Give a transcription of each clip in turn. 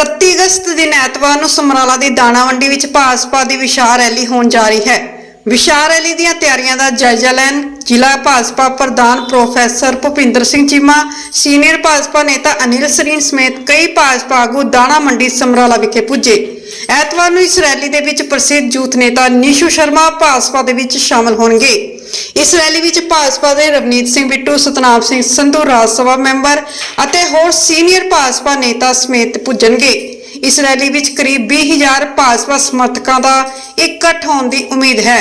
31 ਅਗਸਤ ਦਿਨ ਐਤਵਾਰ ਨੂੰ ਸਮਰਾਲਾ ਦੀ ਦਾਣਾ ਮੰਡੀ ਵਿੱਚ ਭਾਜਪਾ ਦੀ ਵਿਸ਼ਾਲ ਰੈਲੀ ਹੋਣ ਜਾ ਰਹੀ ਹੈ। ਵਿਸ਼ਾਲ ਰੈਲੀ ਦੀਆਂ ਤਿਆਰੀਆਂ ਦਾ ਜਾਇਜ਼ਾ ਲੈਣ ਜ਼ਿਲ੍ਹਾ ਭਾਜਪਾ ਪ੍ਰਧਾਨ ਪ੍ਰੋਫੈਸਰ ਭੁਪਿੰਦਰ ਸਿੰਘ ਚੀਮਾ, ਸੀਨੀਅਰ ਭਾਜਪਾ ਨੇਤਾ ਅਨਿਲ ਸਰੀਨ ਸਮੇਤ ਕਈ ਭਾਜਪਾ ਆਗੂ ਦਾਣਾ ਮੰਡੀ ਸਮਰਾਲਾ ਵਿਖੇ ਪੁੱਜੇ। ਐਤਵਾਰ ਨੂੰ ਇਸ ਰੈਲੀ ਦੇ ਵਿੱਚ ਪ੍ਰਸਿੱਧ ਯੂਥ ਨੇਤਾ ਨੀਸ਼ੂ ਸ਼ਰਮਾ ਭਾਜਪਾ ਦੇ ਵਿੱਚ ਸ਼ਾਮਲ ਹੋਣਗੇ। ਇਸ ਰੈਲੀ ਵਿੱਚ ਭਾਜਪਾ ਦੇ ਰਵਨੀਤ ਸਿੰਘ ਬਿੱਟੂ, ਸਤਨਾਮ ਸਿੰਘ ਸੰਧੂ ਰਾਜ ਸਭਾ ਮੈਂਬਰ ਅਤੇ ਹੋਰ ਸੀਨੀਅਰ ਭਾਜਪਾ ਨੇਤਾ ਸਮੇਤ ਪੁੱਜਣਗੇ। ਇਸ ਰੈਲੀ ਵਿੱਚ ਕਰੀਬ 20000 ਭਾਜਪਾ ਸਮਰਥਕਾਂ ਦਾ ਇਕੱਠ ਹੋਣ ਦੀ ਉਮੀਦ ਹੈ।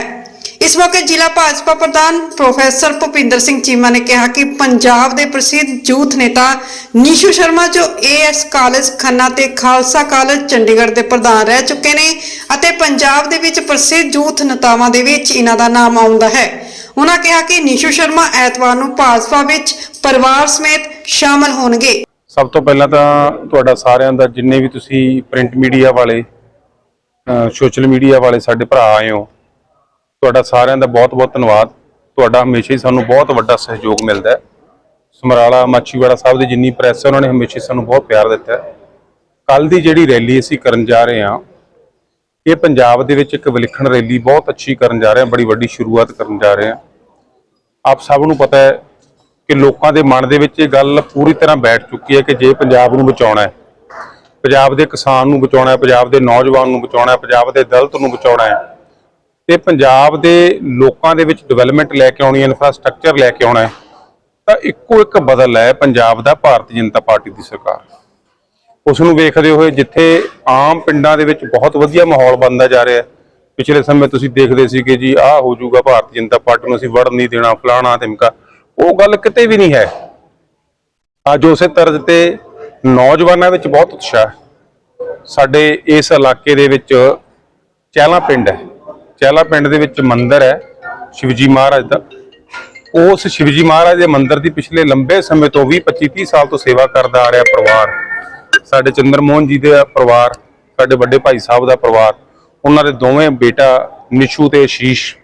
ਇਸ ਮੌਕੇ ਜ਼ਿਲ੍ਹਾ ਭਾਜਪਾ ਪ੍ਰਧਾਨ ਪ੍ਰੋਫੈਸਰ ਭੁਪਿੰਦਰ ਸਿੰਘ ਚੀਮਾ ਨੇ ਕਿਹਾ ਕਿ ਪੰਜਾਬ ਦੇ ਪ੍ਰਸਿੱਧ ਯੂਥ ਨੇਤਾ ਨੀਸ਼ੂ ਸ਼ਰਮਾ, ਜੋ ਏਐਸ ਕਾਲਜ ਖੰਨਾ ਤੇ ਖਾਲਸਾ ਕਾਲਜ ਚੰਡੀਗੜ੍ਹ ਦੇ ਪ੍ਰਧਾਨ ਰਹਿ ਚੁੱਕੇ ਨੇ ਅਤੇ ਪੰਜਾਬ ਦੇ ਵਿੱਚ ਪ੍ਰਸਿੱਧ ਯੂਥ ਨੇਤਾਵਾਂ ਦੇ ਵਿੱਚ ਇਹਨਾਂ ਦਾ ਨਾਮ ਆਉਂਦਾ ਹੈ। ਉਹਨਾਂ ਕਿਹਾ ਕਿ ਨੀਸ਼ੂ ਸ਼ਰਮਾ ਐਤਵਾਰ ਨੂੰ ਭਾਜਪਾ ਵਿੱਚ ਪਰਿਵਾਰ ਸਮੇਤ ਸ਼ਾਮਲ ਹੋਣਗੇ। ਸਭ ਤੋਂ ਪਹਿਲਾਂ ਤਾਂ ਤੁਹਾਡਾ ਸਾਰਿਆਂ ਦਾ ਜਿੰਨੇ ਵੀ ਤੁਸੀਂ ਪ੍ਰਿੰਟ ਮੀਡੀਆ ਵਾਲੇ ਸੋਸ਼ਲ ਮੀਡੀਆ ਵਾਲੇ ਸਾਡੇ ਭਰਾ ਆਏ ਹੋ, ਤੁਹਾਡਾ ਸਾਰਿਆਂ ਦਾ ਬਹੁਤ-ਬਹੁਤ ਧੰਨਵਾਦ। ਤੁਹਾਡਾ ਹਮੇਸ਼ਾ ਹੀ ਸਾਨੂੰ ਬਹੁਤ ਵੱਡਾ ਸਹਿਯੋਗ ਮਿਲਦਾ ਹੈ। ਸਮਰਾਲਾ ਮਾਛੀਵਾੜਾ ਸਾਹਿਬ ਦੀ ਜਿੰਨੀ ਪ੍ਰੈਸ ਹੈ, ਉਹਨਾਂ ਨੇ ਹਮੇਸ਼ਾ ਹੀ ਸਾਨੂੰ ਬਹੁਤ ਪਿਆਰ ਦਿੱਤਾ ਹੈ। ਕੱਲ ਦੀ ਜਿਹੜੀ ਰੈਲੀ ਅਸੀਂ ਕਰਨ ਜਾ ਰਹੇ ਹਾਂ, ਇਹ ਪੰਜਾਬ ਦੇ ਵਿੱਚ ਇੱਕ ਵਿਲੱਖਣ ਰੈਲੀ ਬਹੁਤ ਅੱਛੀ ਕਰਨ ਜਾ ਰਹੇ ਹਾਂ, ਬੜੀ ਵੱਡੀ ਸ਼ੁਰੂਆਤ ਕਰਨ ਜਾ ਰਹੇ ਹਾਂ। ਆਪ ਸਭ ਨੂੰ ਪਤਾ ਹੈ ਕਿ ਲੋਕਾਂ ਦੇ ਮਨ ਦੇ ਵਿੱਚ ਇਹ ਗੱਲ ਪੂਰੀ ਤਰ੍ਹਾਂ ਬੈਠ ਚੁੱਕੀ ਹੈ ਕਿ ਜੇ ਪੰਜਾਬ ਨੂੰ ਬਚਾਉਣਾ ਹੈ, ਪੰਜਾਬ ਦੇ ਕਿਸਾਨ ਨੂੰ ਬਚਾਉਣਾ ਹੈ, ਪੰਜਾਬ ਦੇ ਨੌਜਵਾਨ ਨੂੰ ਬਚਾਉਣਾ ਹੈ, ਪੰਜਾਬ ਦੇ ਦਲਤ ਨੂੰ ਬਚਾਉਣਾ ਹੈ, ਤੇ ਪੰਜਾਬ ਦੇ ਲੋਕਾਂ ਦੇ ਵਿੱਚ ਡਿਵੈਲਪਮੈਂਟ ਲੈ ਕੇ ਆਉਣੀ ਹੈ ਇਨਫਰਾਸਟ੍ਰਕਚਰ ਲੈ ਕੇ ਆਉਣਾ ਹੈ, ਤਾਂ ਇੱਕੋ ਇੱਕ ਬਦਲ ਹੈ ਪੰਜਾਬ ਦਾ ਭਾਰਤੀ ਜਨਤਾ ਪਾਰਟੀ ਦੀ ਸਰਕਾਰ। ਉਸ ਨੂੰ ਵੇਖਦੇ ਹੋਏ ਜਿੱਥੇ ਆਮ ਪਿੰਡਾਂ ਦੇ ਵਿੱਚ ਬਹੁਤ ਵਧੀਆ ਮਾਹੌਲ ਬਣਦਾ ਜਾ ਰਿਹਾ ਹੈ, ਪਿਛਲੇ ਸਮੇਂ ਤੁਸੀਂ ਦੇਖਦੇ ਸੀ ਕਿ ਜੀ ਆਹ ਹੋ ਜਾਊਗਾ ਭਾਰਤੀ ਜਨਤਾ ਪਾਰਟੀ ਨੂੰ ਅਸੀਂ ਵੜ ਨਹੀਂ ਦੇਣਾ, ਫਲਾਣਾ ਧਮਕਾ ਉਹ ਗੱਲ ਕਿਤੇ ਵੀ ਨਹੀਂ ਹੈ। ਅੱਜ ਉਸੇ ਤਰਜ਼ ਤੇ ਨੌਜਵਾਨਾਂ ਵਿੱਚ ਬਹੁਤ ਉਤਸ਼ਾਹ ਹੈ। ਸਾਡੇ ਇਸ ਇਲਾਕੇ ਦੇ ਵਿੱਚ ਚਹਿਲਾ ਪਿੰਡ ਹੈ। ਚਹਿਲਾ ਪਿੰਡ ਦੇ ਵਿੱਚ ਮੰਦਿਰ ਹੈ ਸ਼ਿਵਜੀ ਮਹਾਰਾਜ ਦਾ। ਉਸ ਸ਼ਿਵਜੀ ਮਹਾਰਾਜ ਦੇ ਮੰਦਿਰ ਦੀ ਪਿਛਲੇ ਲੰਬੇ ਸਮੇਂ ਤੋਂ 20 25 30 ਸਾਲ ਤੋਂ ਸੇਵਾ ਕਰਦਾ ਆ ਰਿਹਾ ਪਰਿਵਾਰ। ਸਾਡੇ ਚੰਦਰ ਮੋਹਨ ਜੀ ਦੇ ਪਰਿਵਾਰ, ਸਾਡੇ ਵੱਡੇ ਭਾਈ ਸਾਹਿਬ ਦਾ ਪਰਿਵਾਰ, ਉਹਨਾਂ ਦੇ ਦੋਵੇਂ ਬੇਟਾ ਨਿਸ਼ੂ ਤੇ ਆਸ਼ੀਸ਼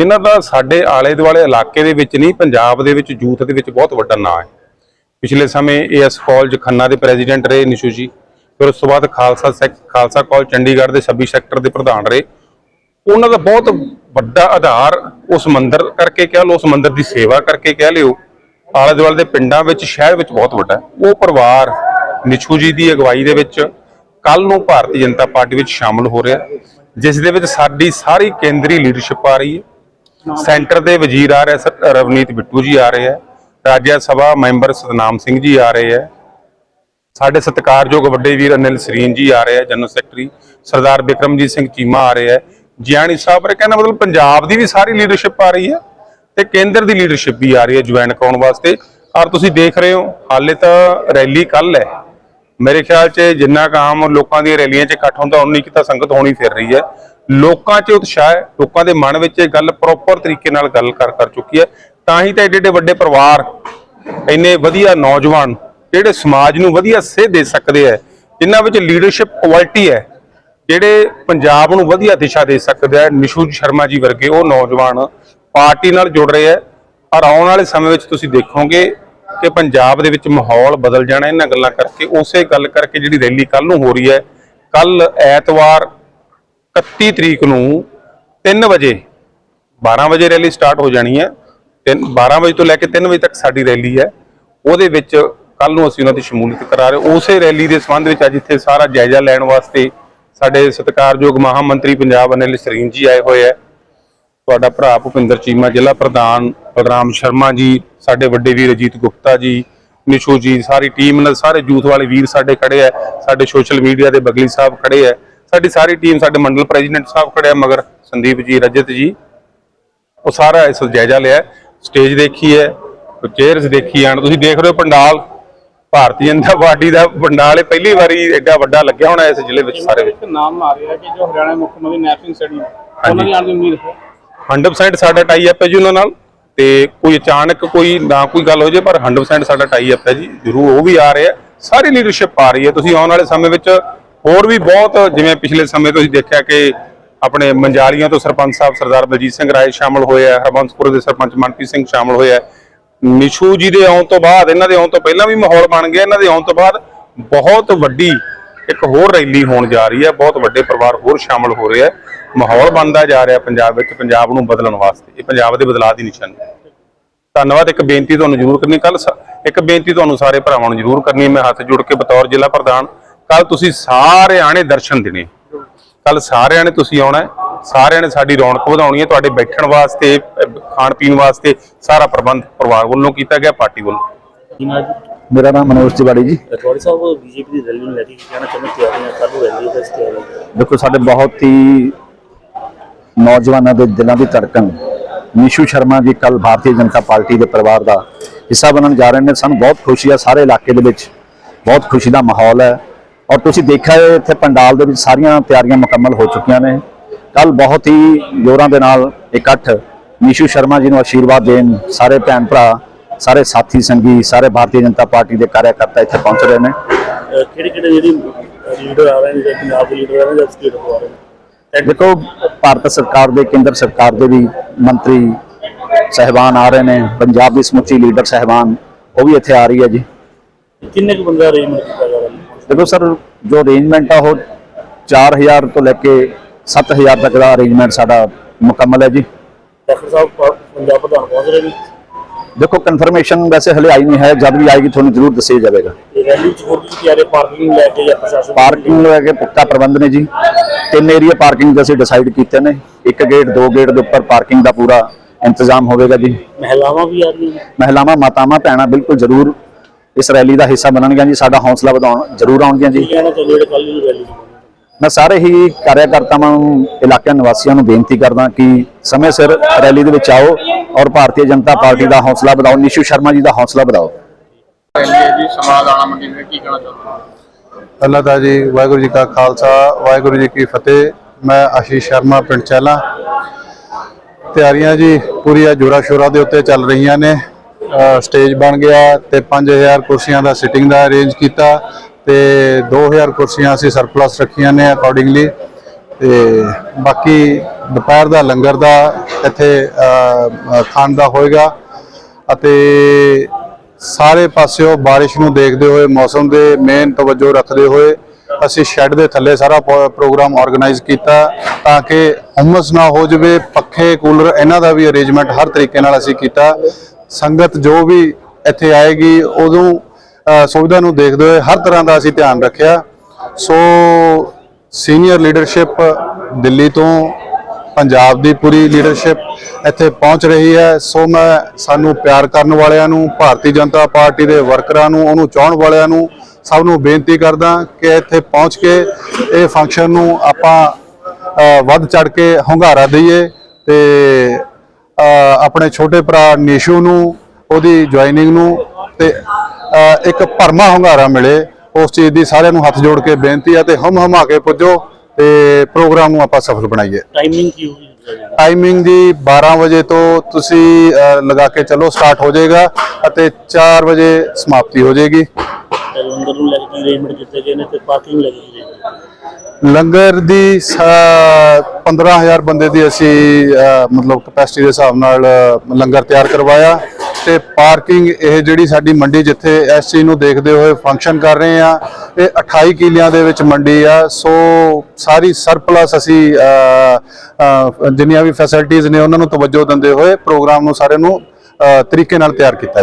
ਜਿਨ੍ਹਾਂ ਦਾ ਸਾਡੇ ਆਲੇ ਦੁਆਲੇ ਇਲਾਕੇ ਦੇ ਵਿੱਚ ਨਹੀਂ, ਪੰਜਾਬ ਦੇ ਵਿੱਚ ਯੂਥ ਦੇ ਵਿੱਚ ਬਹੁਤ ਵੱਡਾ ਨਾਂ ਹੈ। ਪਿਛਲੇ ਸਮੇਂ ਏਐਸ ਕਾਲਜ ਖੰਨਾ ਦੇ ਪ੍ਰੈਜ਼ੀਡੈਂਟ ਰਹੇ ਨਿਸ਼ੂ ਜੀ, ਫਿਰ ਉਸ ਤੋਂ ਬਾਅਦ ਖਾਲਸਾ ਸੈਕ, ਖਾਲਸਾ ਕਾਲਜ ਚੰਡੀਗੜ੍ਹ ਦੇ 26 ਸੈਕਟਰ ਦੇ ਪ੍ਰਧਾਨ ਰਹੇ। ਉਹਨਾਂ ਦਾ ਬਹੁਤ ਵੱਡਾ ਆਧਾਰ ਉਸ ਮੰਦਿਰ ਕਰਕੇ ਕਹਿ ਲਓ, ਉਸ ਮੰਦਿਰ ਦੀ ਸੇਵਾ ਕਰਕੇ ਕਹਿ ਲਿਓ। ਆਲੇ ਦੁਆਲੇ ਦੇ ਪਿੰਡਾਂ ਵਿੱਚ, ਸ਼ਹਿਰ ਵਿੱਚ ਬਹੁਤ ਵੱਡਾ ਉਹ ਪਰਿਵਾਰ ਨਿਸ਼ੂ ਜੀ ਦੀ ਅਗਵਾਈ ਦੇ ਵਿੱਚ ਕੱਲ ਨੂੰ ਭਾਰਤੀ ਜਨਤਾ ਪਾਰਟੀ ਵਿੱਚ ਸ਼ਾਮਲ ਹੋ ਰਿਹਾ ਜਿਸ ਦੇ ਵਿੱਚ ਸਾਡੀ ਸਾਰੀ ਕੇਂਦਰੀ ਲੀਡਰਸ਼ਿਪ ਆ ਰਹੀ ਹੈ। ਸੈਂਟਰ ਦੇ ਵਜ਼ੀਰ ਆ ਰਹੇ ਰਵਨੀਤ ਬਿੱਟੂ ਜੀ ਆ ਰਹੇ ਹੈ ਰਾਜ ਸਭਾ ਮੈਂਬਰ ਸਤਨਾਮ ਸਿੰਘ ਜੀ ਆ ਰਹੇ ਹੈ ਸਾਡੇ ਸਤਿਕਾਰਯੋਗ ਵੱਡੇ ਵੀਰ ਅਨਿਲ ਸਰੀਨ ਜੀ ਆ ਰਹੇ ਹੈ ਜਨਰਲ ਸੈਕਟਰੀ ਸਰਦਾਰ ਬਿਕਰਮਜੀਤ ਸਿੰਘ ਚੀਮਾ ਆ ਰਹੇ ਹੈ ਜਿਆਣੀ ਸਾਹਿਬ ਨੇ ਕਹਿੰਦਾ ਮਤਲਬ ਪੰਜਾਬ ਦੀ ਵੀ ਸਾਰੀ ਲੀਡਰਸ਼ਿਪ ਆ ਰਹੀ ਹੈ ਤੇ ਕੇਂਦਰ ਦੀ ਲੀਡਰਸ਼ਿਪ ਵੀ ਆ ਰਹੀ ਹੈ ਜੁਆਇਨ ਕਰਾਉਣ ਵਾਸਤੇ। ਔਰ ਤੁਸੀਂ ਦੇਖ ਰਹੇ ਹੋ, ਹਾਲੇ ਤਾਂ ਰੈਲੀ ਕੱਲ ਹੈ। ਮੇਰੇ ਖਿਆਲ 'ਚ ਜਿੰਨਾ ਕੁ ਲੋਕਾਂ ਦੀਆਂ ਰੈਲੀਆਂ 'ਚ ਇਕੱਠ ਹੁੰਦਾ, ਉਨੀ ਕੁ ਤਾਂ ਸੰਗਤ ਹੋਣੀ ਫਿਰ ਰਹੀ ਹੈ। ਲੋਕਾਂ 'ਚ ਉਤਸ਼ਾਹ ਹੈ, ਲੋਕਾਂ ਦੇ ਮਨ ਵਿੱਚ ਇਹ ਗੱਲ ਪ੍ਰੋਪਰ ਤਰੀਕੇ ਨਾਲ ਗੱਲ ਕਰ ਕਰ ਚੁੱਕੀ ਹੈ। ਤਾਂ ਹੀ ਤਾਂ ਏਡੇ ਏਡੇ ਵੱਡੇ ਪਰਿਵਾਰ, ਇੰਨੇ ਵਧੀਆ ਨੌਜਵਾਨ ਜਿਹੜੇ ਸਮਾਜ ਨੂੰ ਵਧੀਆ ਸੇਧ ਦੇ ਸਕਦੇ ਹੈ, ਜਿਨ੍ਹਾਂ ਵਿੱਚ ਲੀਡਰਸ਼ਿਪ ਕੁਆਲਿਟੀ ਹੈ, ਜਿਹੜੇ ਪੰਜਾਬ ਨੂੰ ਵਧੀਆ ਦਿਸ਼ਾ ਦੇ ਸਕਦੇ ਹੈ ਨਿਸ਼ੂ ਸ਼ਰਮਾ ਜੀ ਵਰਗੇ ਉਹ ਨੌਜਵਾਨ ਪਾਰਟੀ ਨਾਲ ਜੁੜ ਰਹੇ ਹੈ। ਔਰ ਆਉਣ ਵਾਲੇ ਸਮੇਂ ਵਿੱਚ ਤੁਸੀਂ ਦੇਖੋਗੇ ਕਿ ਪੰਜਾਬ ਦੇ ਵਿੱਚ ਮਾਹੌਲ ਬਦਲ ਜਾਣਾ, ਇਹਨਾਂ ਗੱਲਾਂ ਕਰਕੇ, ਉਸੇ ਗੱਲ ਕਰਕੇ ਜਿਹੜੀ ਰੈਲੀ ਕੱਲ ਨੂੰ ਹੋ ਰਹੀ ਹੈ ਕੱਲ ਐਤਵਾਰ 31 ਤਰੀਕ ਨੂੰ 3 ਵਜੇ 12 ਵਜੇ ਰੈਲੀ ਸਟਾਰਟ ਹੋ ਜਾਣੀ ਹੈ। ਤਿੰਨ 12 ਵਜੇ ਤੋਂ ਲੈ ਕੇ 3 ਵਜੇ ਤੱਕ ਸਾਡੀ ਰੈਲੀ ਹੈ। ਉਹਦੇ ਵਿੱਚ ਕੱਲ ਨੂੰ ਅਸੀਂ ਉਹਨਾਂ ਦੀ ਸ਼ਮੂਲੀਅਤ ਕਰਾ ਰਹੇ ਉਸੇ ਰੈਲੀ ਦੇ ਸੰਬੰਧ ਵਿੱਚ ਅੱਜ ਇੱਥੇ ਸਾਰਾ ਜਾਇਜ਼ਾ ਲੈਣ ਵਾਸਤੇ ਸਾਡੇ ਸਤਿਕਾਰਯੋਗ ਮਹਾਮੰਤਰੀ ਪੰਜਾਬ ਅਨਿਲ ਸਰੀਨ ਜੀ ਆਏ ਹੋਏ ਹੈ। ਤੁਹਾਡਾ ਭਰਾ ਭੁਪਿੰਦਰ ਚੀਮਾ, ਜ਼ਿਲ੍ਹਾ ਪ੍ਰਧਾਨ ਬਲਰਾਮ ਸ਼ਰਮਾ ਜੀ, ਸਾਡੇ ਵੱਡੇ ਵੀਰ ਅਜੀਤ ਗੁਪਤਾ ਜੀ, ਨਿਸ਼ੂ ਜੀ, ਸਾਰੀ ਟੀਮ ਨਾਲ ਸਾਰੇ ਯੂਥ ਵਾਲੇ ਵੀਰ ਸਾਡੇ ਖੜੇ ਹੈ। ਸਾਡੇ ਸੋਸ਼ਲ ਮੀਡੀਆ ਦੇ ਬਗਲੀ ਸਾਹਿਬ ਖੜੇ ਹੈ। ਸਾਡੀ ਸਾਰੀ ਟੀਮ ਸਾਡੇ ਮੰਡਲ ਪ੍ਰੈਜ਼ੀਡੈਂਟ ਸਾਹਿਬ ਖੜੇ ਹੈ ਮਗਰ ਸੰਦੀਪ ਜੀ ਰਜਤ ਜੀ। ਉਹ ਸਾਰਾ ਇਸ ਜਾਇਜ਼ਾ ਲਿਆ ਸਟੇਜ ਦੇਖੀ ਹੈ ਚੇਅਰਸ ਦੇਖੀ ਹਨ ਤੁਸੀਂ ਦੇਖ ਰਹੇ ਹੋ ਪੰਡਾਲ ਭਾਰਤੀ ਜਨਤਾ ਪਾਰਟੀ ਦਾ ਪੰਡਾਲ ਇਹ ਪਹਿਲੀ ਵਾਰੀ ਐਡਾ ਵੱਡਾ ਲੱਗਿਆ ਹੋਣਾ ਇਸ ਜ਼ਿਲ੍ਹੇ ਵਿੱਚ ਸਾਰੇ ਵਿੱਚ। ਨਾਮ ਆ ਰਿਹਾ ਕਿ ਜੋ ਹਰਿਆਣਾ ਮੁੱਖ ਮੰਤਰੀ ਨੈਪ ਸਿੰਘ ਸੈਣੀ ਉਹਨਾਂ ਦੀ ਆਉਣ ਦੀ ਉਮੀਦ ਹੈ। 100% ਸਾਡਾ ਟਾਈ ਅਪ ਹੈ ਜੀ ਉਹਨਾਂ ਨਾਲ ਤੇ ਕੋਈ ਅਚਾਨਕ ਕੋਈ ਨਾ ਕੋਈ ਗੱਲ ਹੋ ਜੇ ਪਰ 100% ਸਾਡਾ ਟਾਈ ਅਪ ਹੈ ਜੀ। ਜਰੂਰ ਉਹ ਵੀ ਆ ਰਹੇ ਸਾਰੀ ਲੀਡਰਸ਼ਿਪ ਆ ਰਹੀ ਹੈ। ਤੁਸੀਂ ਆਉਣ ਵਾਲੇ ਸਮੇਂ ਵਿੱਚ ਹੋਰ ਵੀ ਬਹੁਤ, ਜਿਵੇਂ ਪਿਛਲੇ ਸਮੇਂ ਤੋਂ ਅਸੀਂ ਦੇਖਿਆ ਕਿ ਆਪਣੇ ਮੰਜਾਰੀਆਂ ਤੋਂ ਸਰਪੰਚ ਸਾਹਿਬ ਸਰਦਾਰ ਬਲਜੀਤ ਸਿੰਘ ਰਾਏ ਸ਼ਾਮਲ ਹੋਏ ਆ, ਹਰਬੰਸਪੁਰ ਦੇ ਸਰਪੰਚ ਮਨਪ੍ਰੀਤ ਸਿੰਘ ਸ਼ਾਮਲ ਹੋਏ ਆ। ਨਿਸ਼ੂ ਜੀ ਦੇ ਆਉਣ ਤੋਂ ਬਾਅਦ, ਇਹਨਾਂ ਦੇ ਆਉਣ ਤੋਂ ਪਹਿਲਾਂ ਵੀ ਮਾਹੌਲ ਬਣ ਗਿਆ, ਇਹਨਾਂ ਦੇ ਆਉਣ ਤੋਂ ਬਾਅਦ ਬਹੁਤ ਵੱਡੀ ਇੱਕ ਹੋਰ ਰੈਲੀ ਹੋਣ ਜਾ ਰਹੀ ਹੈ, ਬਹੁਤ ਵੱਡੇ ਪਰਿਵਾਰ ਹੋਰ ਸ਼ਾਮਲ ਹੋ ਰਹੇ ਆ। ਮਾਹੌਲ ਬਣਦਾ ਜਾ ਰਿਹਾ ਪੰਜਾਬ ਵਿੱਚ, ਪੰਜਾਬ ਨੂੰ ਬਦਲਣ ਵਾਸਤੇ, ਇਹ ਪੰਜਾਬ ਦੇ ਬਦਲਾਅ ਦੀ ਨਿਸ਼ਾਨੀ ਧੰਨਵਾਦ, ਇੱਕ ਬੇਨਤੀ ਤੁਹਾਨੂੰ ਜ਼ਰੂਰ ਕਰਨੀ ਕੱਲ ਇੱਕ ਬੇਨਤੀ ਤੁਹਾਨੂੰ ਸਾਰੇ ਭਰਾਵਾਂ ਨੂੰ ਜ਼ਰੂਰ ਕਰਨੀ, ਮੈਂ ਹੱਥ ਜੋੜ ਕੇ ਬਤੌਰ ਜ਼ਿਲ੍ਹਾ ਪ੍ਰਧਾਨ ਕੱਲ ਤੁਸੀਂ ਸਾਰੇ ਆਣੇ ਦਰਸ਼ਨ ਦੇਣੇ। ਕੱਲ ਸਾਰਿਆਂ ਨੇ ਤੁਸੀਂ ਆਉਣਾ ਹੈ, ਸਾਰਿਆਂ ਨੇ ਸਾਡੀ ਰੌਣਕ ਵਧਾਉਣੀ ਹੈ। ਤੁਹਾਡੇ ਬੈਠਣ ਵਾਸਤੇ ਖਾਣ ਪੀਣ ਵਾਸਤੇ ਸਾਰਾ ਪ੍ਰਬੰਧ ਪਰਿਵਾਰ ਵੱਲੋਂ ਕੀਤਾ ਗਿਆ ਪਾਰਟੀ ਵੱਲੋਂ। ਮੇਰਾ ਨਾਮ ਮਨੋਜ ਤਿਵਾੜੀ ਜੀ। ਅਟਵਾਰੀ ਸਾਹਿਬ ਬੀਜੇਪੀ ਦੀ ਰੈਲੀ ਨੂੰ ਲੈ ਕੇ ਕਹਿਣਾ ਚਾਹੁੰਦੇ ਤਿਆਰੀਆਂ ਕੱਲ੍ਹ ਰੈਲੀ ਇਸ ਤਿਆਰੀ ਦੇਖੋ ਸਾਡੇ ਬਹੁਤ ਹੀ ਨੌਜਵਾਨਾਂ ਦੇ ਦਿਲਾਂ ਦੀ ਧੜਕਣ। ਨਿਸ਼ੂ ਸ਼ਰਮਾ ਜੀ ਕੱਲ ਭਾਰਤੀ ਜਨਤਾ ਪਾਰਟੀ ਦੇ ਪਰਿਵਾਰ ਦਾ ਹਿੱਸਾ ਬਣਨ ਜਾ ਰਹੇ ਨੇ। ਸਾਨੂੰ ਬਹੁਤ ਖੁਸ਼ੀ ਹੈ ਸਾਰੇ ਇਲਾਕੇ ਦੇ ਵਿੱਚ। ਬਹੁਤ ਖੁਸ਼ੀ ਦਾ ਮਾਹੌਲ ਹੈ। ਔਰ ਤੁਸੀਂ ਦੇਖਿਆ ਇੱਥੇ ਪੰਡਾਲ ਦੇ ਵਿੱਚ ਸਾਰੀਆਂ ਤਿਆਰੀਆਂ ਮੁਕੰਮਲ ਹੋ ਚੁੱਕੀਆਂ ਨੇ। ਕੱਲ ਬਹੁਤ ਹੀ ਜ਼ੋਰਾਂ ਦੇ ਨਾਲ ਇਕੱਠ ਨਿਸ਼ੂ ਸ਼ਰਮਾ ਜੀ ਨੂੰ ਆਸ਼ੀਰਵਾਦ ਦੇਣ ਸਾਰੇ ਭੈਣ ਭਰਾ ਸਾਰੇ ਸਾਥੀ ਸੰਗੀ ਸਾਰੇ ਭਾਰਤੀ ਜਨਤਾ ਪਾਰਟੀ ਦੇ ਕਾਰਜਕਰਤਾ ਇੱਥੇ ਪਹੁੰਚ ਰਹੇ ਨੇ। ਕਿਹੜੇ ਕਿਹੜੇ ਜਿਹੜੀ ਲੀਡਰ ਆ ਰਹੇ ਨੇ ਜਾਂ ਪੰਜਾਬ ਦੇ ਲੀਡਰ ਆ ਰਹੇ ਨੇ ਜਾਂ ਸਟੇਟ ਤੋਂ ਆ ਰਹੇ ਨੇ? ਦੇਖੋ ਭਾਰਤ ਸਰਕਾਰ ਦੇ ਕੇਂਦਰ ਸਰਕਾਰ ਦੇ ਵੀ ਮੰਤਰੀ ਸਹਿਬਾਨ ਆ ਰਹੇ ਨੇ। ਪੰਜਾਬ ਦੀ ਸਮੁੱਚੀ ਲੀਡਰ ਸਹਿਬਾਨ ਉਹ ਵੀ ਇੱਥੇ ਆ ਰਹੀ ਹੈ ਜੀ। ਕਿੰਨੇ ਕੁ ਬੰਦਾ ਜਾ ਰਿਹਾ ਹੈ ਦੇਖੋ ਸਰ ਜੋ ਅਰੇਂਜਮੈਂਟ ਆ ਉਹ 4000 ਤੋਂ ਲੈ ਕੇ 7000 ਤੱਕ ਦਾ ਅਰੇਂਜਮੈਂਟ ਸਾਡਾ ਮੁਕੰਮਲ ਹੈ ਜੀ। ਡਾਕਟਰ ਸਾਹਿਬ ਪ- ਪੰਜਾਬ ਪ੍ਰਧਾਨ ਪਹੁੰਚ ਰਹੇ ਨੇ। ਦੇਖੋ ਕਨਫਰਮੇਸ਼ਨ ਵੈਸੇ ਹਲੇ ਆਈ ਨਹੀਂ ਹੈ। ਜਦ ਵੀ ਆਏਗੀ ਤੁਹਾਨੂੰ ਜ਼ਰੂਰ ਦੱਸਿਆ ਜਾਵੇਗਾ। ਤੇ ਰੈਲੀ ਚ ਹੋਰ ਵੀ ਤਿਆਰੀ ਪਾਰਕਿੰਗ ਲੈ ਕੇ ਜਾਂ ਪ੍ਰਸ਼ਾਸਨ ਪਾਰਕਿੰਗ ਨੂੰ ਲੈ ਕੇ ਪੁਖਤਾ ਪ੍ਰਬੰਧ ਨੇ ਜੀ। ਤਿੰਨ ਏਰੀਆ ਪਾਰਕਿੰਗ ਦੇ ਅਸੀਂ ਡਿਸਾਈਡ ਕੀਤੇ ਨੇ। ਇੱਕ ਗੇਟ ਦੋ ਗੇਟ ਦੇ ਉੱਪਰ ਪਾਰਕਿੰਗ ਦਾ ਪੂਰਾ ਇੰਤਜ਼ਾਮ ਹੋਵੇਗਾ ਜੀ। ਮਹਿਲਾਵਾਂ ਵੀ ਆ ਰਹੀਆਂ ਨੇ। ਮਹਿਲਾਵਾਂ ਮਾਤਾਵਾਂ ਭੈਣਾਂ ਬਿਲਕੁਲ ਜ਼ਰੂਰ ਇਸ ਰੈਲੀ ਦਾ ਹਿੱਸਾ ਬਣਨਗੀਆਂ ਜੀ ਸਾਡਾ ਹੌਸਲਾ ਵਧਾਉਣ ਜ਼ਰੂਰ ਆਉਣਗੀਆਂ ਜੀ। ਮੈਂ ਸਾਰੇ ਹੀ ਕਾਰਜਕਰਤਾਵਾਂ ਨੂੰ ਇਲਾਕਿਆਂ ਨਿਵਾਸੀਆਂ ਨੂੰ ਬੇਨਤੀ ਕਰਦਾ ਕਿ ਸਮੇਂ ਸਿਰ ਰੈਲੀ ਦੇ ਵਿੱਚ ਆਓ ਔਰ ਭਾਰਤੀ ਜਨਤਾ ਪਾਰਟੀ ਦਾ ਹੌਸਲਾ ਵਧਾਓ ਨਿਸ਼ੂ ਸ਼ਰਮਾ ਜੀ ਦਾ ਹੌਸਲਾ ਵਧਾਓ। ਅੱਲਾਹ ਦਾ ਜੀ ਵਾਹਿਗੁਰੂ ਜੀ ਕਾ ਖਾਲਸਾ ਵਾਹਿਗੁਰੂ ਜੀ ਕੀ ਫਤਿਹ। ਮੈਂ ਆਸ਼ੀਸ਼ ਸ਼ਰਮਾ ਪਿੰਡ ਚਹਿਲਾ। ਤਿਆਰੀਆਂ ਜੀ ਪੂਰੀਆਂ ਜੋਰਾ ਸ਼ੋਰਾ ਦੇ ਉੱਤੇ ਚੱਲ ਰਹੀਆਂ ਨੇ। ਸਟੇਜ ਬਣ ਗਿਆ ਤੇ 5000 ਕੁਰਸੀਆਂ ਦਾ ਸਿਟਿੰਗ ਦਾ ਅਰੇਂਜ ਕੀਤਾ ਤੇ 2000 ਕੁਰਸੀਆਂ ਅਸੀਂ ਸਰਪਲਸ ਰੱਖੀਆਂ ਨੇ ਅਕੋਰਡਿੰਗਲੀ ਤੇ ਬਾਕੀ ਦੁਪਹਿਰ ਦਾ ਲੰਗਰ ਦਾ ਇੱਥੇ ਖਾਣ ਦਾ ਹੋਏਗਾ ਅਤੇ ਸਾਰੇ ਪਾਸਿਓਂ ਬਾਰਿਸ਼ ਨੂੰ ਦੇਖਦੇ ਹੋਏ, ਮੌਸਮ ਦੇ ਮੇਨ ਤਵੱਜੋ ਰੱਖਦੇ ਹੋਏ ਅਸੀਂ ਸ਼ੈੱਡ ਦੇ ਥੱਲੇ ਸਾਰਾ ਪ- ਪ੍ਰੋਗਰਾਮ ਆਰਗੇਨਾਈਜ਼ ਕੀਤਾ ਤਾਂ ਕਿ ਹੁਮਸ ਨਾ ਹੋ ਜਾਵੇ, ਪੱਖੇ, ਕੂਲਰ, ਇਹਨਾਂ ਦਾ ਵੀ ਅਰੇਂਜਮੈਂਟ ਹਰ ਤਰੀਕੇ ਨਾਲ ਅਸੀਂ ਕੀਤਾ ਸੰਗਤ ਜੋ ਵੀ ਇੱਥੇ ਆਏਗੀ, ਉਦੋਂ ਸੁਵਿਧਾ ਨੂੰ ਦੇਖਦੇ ਹੋਏ ਹਰ ਤਰ੍ਹਾਂ ਦਾ ਅਸੀਂ ਧਿਆਨ ਰੱਖਿਆ। ਸੋ ਸੀਨੀਅਰ ਲੀਡਰਸ਼ਿਪ ਦਿੱਲੀ ਤੋਂ ਪੰਜਾਬ ਦੀ ਪੂਰੀ ਲੀਡਰਸ਼ਿਪ ਇੱਥੇ ਪਹੁੰਚ ਰਹੀ ਹੈ। ਸੋ ਮੈਂ, ਸਾਨੂੰ ਪਿਆਰ ਕਰਨ ਵਾਲਿਆਂ ਨੂੰ, ਭਾਰਤੀ ਜਨਤਾ ਪਾਰਟੀ ਦੇ ਵਰਕਰਾਂ ਨੂੰ, ਉਹਨੂੰ ਚਾਹਣ ਵਾਲਿਆਂ ਨੂੰ ਸਭ ਨੂੰ ਬੇਨਤੀ ਕਰਦਾ ਕਿ ਇੱਥੇ ਪਹੁੰਚ ਕੇ ਇਹ ਫੰਕਸ਼ਨ ਨੂੰ ਆਪਾਂ ਵੱਧ ਚੜ ਕੇ ਹੁੰਗਾਰਾ ਦਈਏ ਤੇ ਆਪਣੇ ਛੋਟੇ ਭਰਾ ਨੀਸ਼ੂ ਨੂੰ ਉਹਦੀ ਜੁਆਇਨਿੰਗ ਨੂੰ ਤੇ ਇੱਕ ਭਰਮਾ ਹੁੰਗਾਰਾ ਮਿਲੇ ਉਸ ਚੀਜ਼ ਦੀ ਸਾਰਿਆਂ ਨੂੰ ਹੱਥ ਜੋੜ ਕੇ ਬੇਨਤੀ ਹੈ ਤੇ ਹਮ ਹਮਾ ਕੇ ਪੁੱਜੋ ਤੇ ਪ੍ਰੋਗਰਾਮ ਨੂੰ ਆਪਾਂ ਸਫਲ ਬਣਾਈਏ ਟਾਈਮਿੰਗ ਕੀ ਹੋਊਗੀ ਦੀ? ਟਾਈਮਿੰਗ ਜੀ 12 ਵਜੇ ਤੋਂ ਤੁਸੀਂ ਲਗਾ ਕੇ ਚੱਲੋ ਸਟਾਰਟ ਹੋ ਜਾਏਗਾ ਅਤੇ 4 ਵਜੇ ਸਮਾਪਤੀ ਹੋ ਜਾਏਗੀ ਲੰਗਰ ਨੂੰ ਲੈ ਕੇ ਅਰੇਂਜਮੈਂਟ ਕੀਤੇ ਗਏ ਨੇ ਤੇ ਪਾਰਕਿੰਗ ਲੈ ਕੇ? ਲੰਗਰ ਦੀ ਸ- 15000 ਬੰਦੇ ਦੀ ਅਸੀਂ ਮਤਲਬ ਕਪੈਸਿਟੀ ਦੇ ਹਿਸਾਬ ਨਾਲ ਲੰਗਰ ਤਿਆਰ ਕਰਵਾਇਆ ਤੇ ਪਾਰਕਿੰਗ ਇਹ ਜਿਹੜੀ ਸਾਡੀ ਮੰਡੀ ਜਿੱਥੇ ਇਸ ਚੀਜ਼ ਨੂੰ ਦੇਖਦੇ ਹੋਏ ਫੰਕਸ਼ਨ ਕਰ ਰਹੇ ਆ ਇਹ 28 ਕਿਲਿਆਂ ਦੇ ਵਿੱਚ ਮੰਡੀ ਆ, ਸੋ ਸਾਰੀ ਸਰਪਲਸ ਅਸੀਂ ਜਿੰਨੀਆਂ ਵੀ ਫੈਸਿਲਿਟੀਆਂ ਨੇ ਉਹਨਾਂ ਨੂੰ ਤਵੱਜੋ ਦਿੰਦੇ ਹੋਏ ਪ੍ਰੋਗਰਾਮ ਨੂੰ ਸਾਰੇ ਨੂੰ ਤਰੀਕੇ ਨਾਲ ਤਿਆਰ ਕੀਤਾ